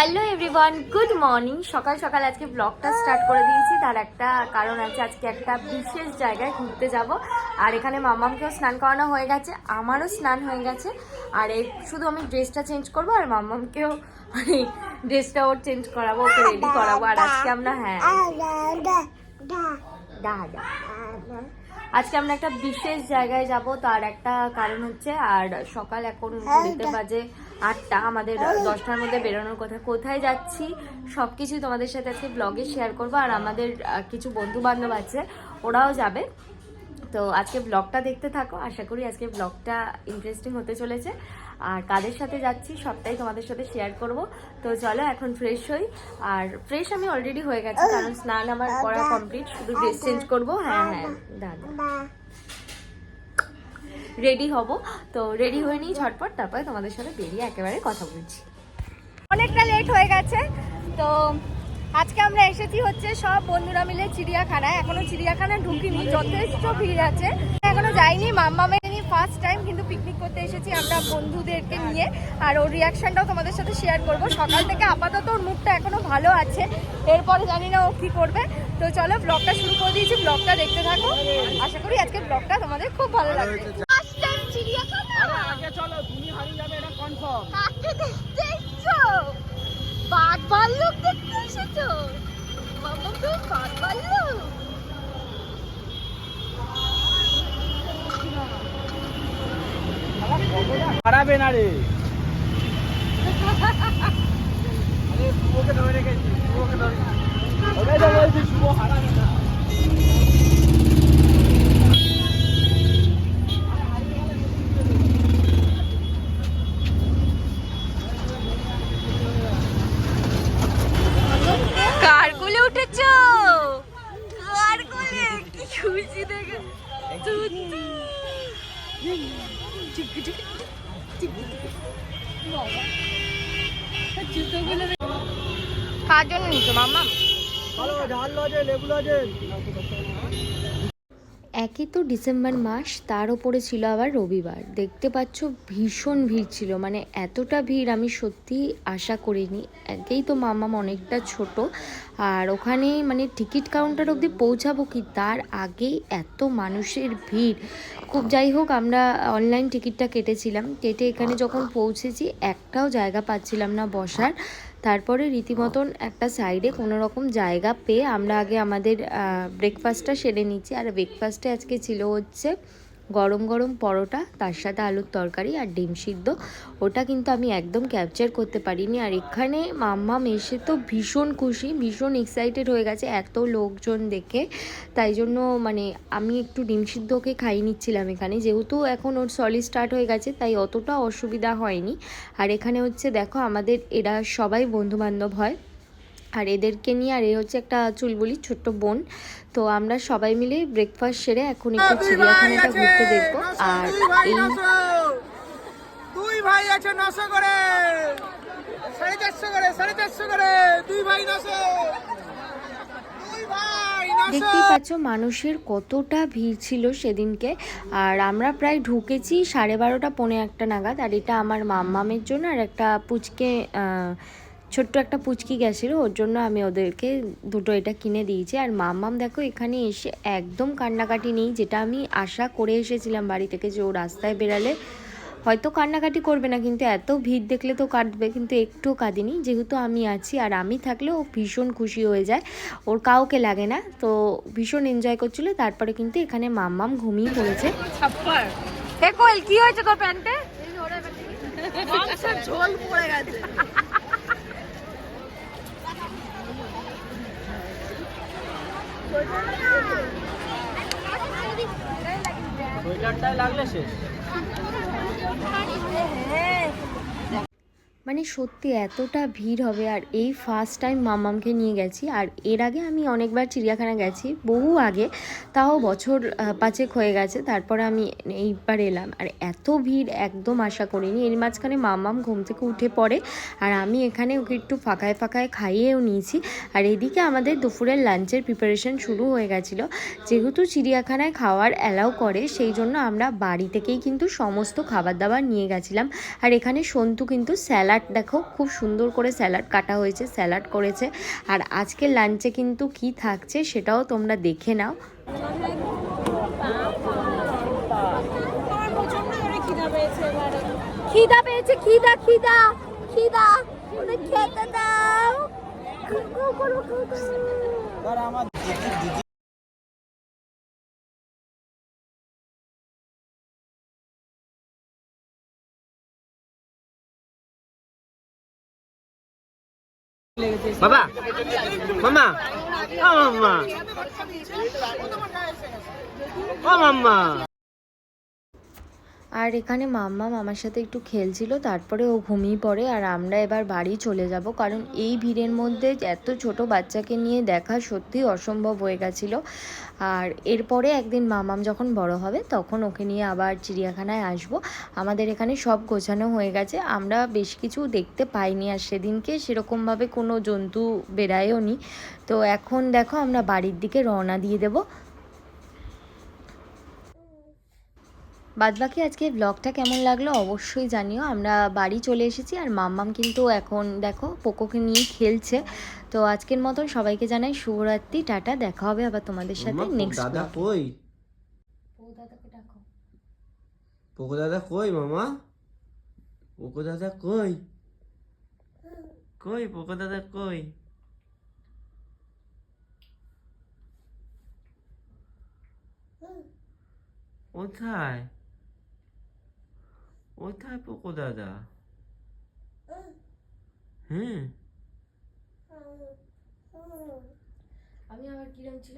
Hello everyone good morning সকাল সকাল আজকে ব্লগটা স্টার্ট করে দিয়েছি। তার একটা কারণ আছে, আজকে একটা বিশেষ জায়গায় ঘুরতে যাব। আর এখানে মাম্মামকেও স্নান করানো হয়ে গেছে, আমারও স্নান হয়ে গেছে। আর এই শুধু আমি ড্রেসটা চেঞ্জ করব আর মাম্মামকেও মানে ড্রেসটা ওর চেঞ্জ করাবো, ওকে রেডি করাবো। আর আজকে আমরা হ্যাঁ। আজকে আমরা একটা বিশেষ জায়গায় যাব, তার একটা কারণ হচ্ছে, আর সকাল এখন বাজে। আটটা, আমাদের দশটার মধ্যে বেরোনোর কথা। কোথায় যাচ্ছি? সবকিছু তোমাদের সাথে আজকে ব্লগে শেয়ার করব। আর আমাদের কিছু বন্ধু বান্ধব আছে, ওরাও যাবে। তো আজকে ব্লগটা দেখতে থাকো। আশা করি আজকে ব্লগটা ইন্টারেস্টিং হতে চলেছে। আর কাদের সাথে যাচ্ছি সবটাই তোমাদের সাথে শেয়ার করব। তো চলো, এখন ফ্রেশ হই। আর ফ্রেশ আমি অলরেডি হয়ে গেছি, কারণ স্নান আমার করা কমপ্লিট শুধু ড্রেস চেঞ্জ করব। হ্যাঁ হ্যাঁ দাদা। রেডি হব। তো রেডি হয়ে নিই ঝটপট, তারপরে তোমাদের সাথে বেরিয়ে একেবারে কথা বলছি। অনেকটা লেট হয়ে গেছে, তো আজকে আমরা এসেছি হচ্ছে সব বন্ধুরা মিলে চিড়িয়াখানায়। এখনও চিড়িয়াখানায় ঢুকিনি, যথেষ্ট ভিড় আছে। এখনও যাইনি মাম্মামে ফার্স্ট টাইম কিন্তু পিকনিক করতে এসেছি আমরা বন্ধুদেরকে নিয়ে। আর ওর রিয়াকশানটাও তোমাদের সাথে শেয়ার করব। সকাল থেকে আপাতত ওর মুখটা এখনও ভালো আছে, এরপরে জানি না ও কী করবে। তো চলো ব্লগটা শুরু করে দিয়েছি ব্লগটা দেখতে থাকো। আশা করি আজকে ব্লগটা তোমাদের খুব ভালো লাগবে ফার্স্ট টাইম চিড়িয়াখানা আরে আগে চলো তুমি হারিয়ে যাবে এটা কনফার্ম কাকে দেখতে এসছো? বাঘ ভাল্লুক দেখতে এসেছ? মামা তো বাঘ ভাল্লুক। হারাবে না রে। আরে শুভকে ধরে রেখেছি শুভকে ধরে শুভ হারাবে না কার কোলে উঠেছো কার কোলে কি খুশি দেখে তুতু চিকি চিকি চিকি বাবা জুতোগুলো কার জন্য নিছো মামা ভালো ঝাল লজে লেবু লজে একই তো ডিসেম্বর মাস, তার ওপরে ছিল আবার রবিবার। দেখতে পাচ্ছ ভীষণ ভিড় ছিল মানে এতটা ভিড় আমি সত্যি আশা করিনি। একেই তো মামাম অনেকটা ছোট। আর ওখানে মানে টিকিট কাউন্টার অবধি পৌঁছাবো কি? তার আগেই এত মানুষের ভিড়। খুব যাই হোক, আমরা অনলাইন টিকিটটা কেটেছিলাম। কেটে এখানে যখন পৌঁছেছি, একটাও জায়গা পাচ্ছিলাম না বসার। তারপরে রীতিমতন একটা সাইডে কোনো রকম জায়গা পেয়ে আমরা আগে আমাদের ব্রেকফাস্টটা সেরে নিচ্ছি। আর ব্রেকফাস্টে আজকে ছিল হচ্ছে গরম গরম পরোটা, তার সাথে আলুর তরকারি আর ডিম সিদ্ধ। ওটা কিন্তু আমি একদম ক্যাপচার করতে পারিনি। আর এখানে মাম্মাম এসে তো ভীষণ খুশি, ভীষণ এক্সাইটেড হয়ে গেছে এত লোকজন দেখে। তাই জন্য মানে আমি একটু ডিম সিদ্ধকে খাইয়ে নিচ্ছিলাম এখানে। যেহেতু এখন ওর সলি স্টার্ট হয়ে গেছে, তাই অতটা অসুবিধা হয়নি। আর এখানে হচ্ছে দেখো আমাদের এরা সবাই বন্ধু বান্ধব হয়। আর এদেরকে নিয়ে আর এ হচ্ছে একটা চুলবুলি ছোট্ট বোন। তো আমরা সবাই মিলে ব্রেকফাস্ট সেরে এখন একটু চিড়িয়াখানাটা ঘুরতে দেখব। আর এই দুই ভাই আছে নশো করে! সাড়ে চারশো করে সাড়ে চারশো করে! দুই ভাই নশো! দুই ভাই নশো! দেখতেই পাচ্ছ মানুষের কতটা ভিড় ছিল সেদিনকে। আর আমরা প্রায় ঢুকেছি সাড়ে বারোটা পৌনে একটা নাগাদ। আর এটা আমার মাম্মামের জন্য আর একটা পুচকে ছোট্ট একটা পুচকি গেছিল ওর জন্য আমি ওদেরকে দুটো এটা কিনে দিয়েছি। আর মাম্মাম দেখো এখানে এসে একদম কান্নাকাটি নেই যেটা আমি আশা করে এসেছিলাম বাড়ি থেকে যে ও রাস্তায় বেরালে। হয়তো কান্নাকাটি করবে না কিন্তু এত ভিড় দেখলে তো কাঁদবে কিন্তু একটুও কাঁদিনি। যেহেতু আমি আছি আর আমি থাকলে ও ভীষণ খুশি হয়ে যায় ওর কাউকে লাগে না। তো ভীষণ এনজয় করছিল তারপরে কিন্তু এখানে মাম্মাম ঘুমিয়ে পড়েছে। কি হয়েছে তোর প্যান্টে? ঝোল পড়ে গেছে। সোয়েটারটাই লাগলে শেষ। মানে সত্যি এতটা ভিড় হবে আর এই ফার্স্ট টাইম মামামকে নিয়ে গেছি। আর এর আগে আমি অনেকবার চিড়িয়াখানা গেছি, বহু আগে, তাও বছর পাঁচেক হয়ে গেছে, তারপরে আমি এইবার এলাম। আর এত ভিড় একদম আশা করিনি। এর মাঝখানে মামাম ঘুম থেকে উঠে পড়ে, আর আমি এখানে ওকে একটু ফাঁকায় ফাঁকায় খাইয়েও নিয়েছি। আর এদিকে আমাদের দুপুরের লাঞ্চের প্রিপারেশন শুরু হয়ে গেছিল। যেহেতু চিড়িয়াখানায় খাওয়ার অ্যালাউ করে, সেই জন্য আমরা বাড়ি থেকেই কিন্তু সমস্ত খাবার দাবার নিয়ে গেছিলাম। আর এখানে সন্তু কিন্তু স্যালাড স্যালাড দেখো খুব সুন্দর করে স্যালাড কাটা হয়েছে স্যালাড করেছে। আর আজকে লাঞ্চে কিন্তু কি থাকছে সেটাও তোমরা দেখে নাও। খিদা পেয়েছে খিদা খিদা খিদা খেতে দাও। বাবা মামা। ও মাম্মা ও মাম্মা আর এখানে মাম্মা মামার সাথে একটু খেলছিল, তারপরে ও ঘুমিয়ে পড়ে আর আমরা এবার বাড়ি চলে যাব। কারণ এই ভিড়ের মধ্যে এত ছোট বাচ্চাকে নিয়ে দেখা সত্যি অসম্ভব হয়ে গেছিল। আর এরপরে একদিন মামাম যখন বড় হবে, তখন ওকে নিয়ে আবার চিড়িয়াখানায় আসব। আমাদের এখানে সব গোছানো হয়ে গেছে। আমরা বেশ কিছু দেখতে পাইনি আর সেদিনকে সেরকমভাবে কোনো জন্তু বেরায়ও নি। তো এখন দেখো আমরা বাড়ির দিকে রওনা দিয়ে দেবো। বাদবাকি আজকে ব্লগটা কেমন লাগল অবশ্যই জানিও। আমরা বাড়ি চলে এসেছি আর মাম্মাম কিন্তু এখন দেখো পোকোকে নিয়ে খেলছে। তো আজকের মতন সবাইকে জানাই শুভরাত্রি টাটা দেখা হবে আবার তোমাদের সাথে নেক্সট দাদা কই? পোকো দাদা কই মামা পোকো দাদা কই? কই পোকো দাদা কই? কোথায়? কোথায় পোকো দাদা হুম আমি আবার কিরম ছিল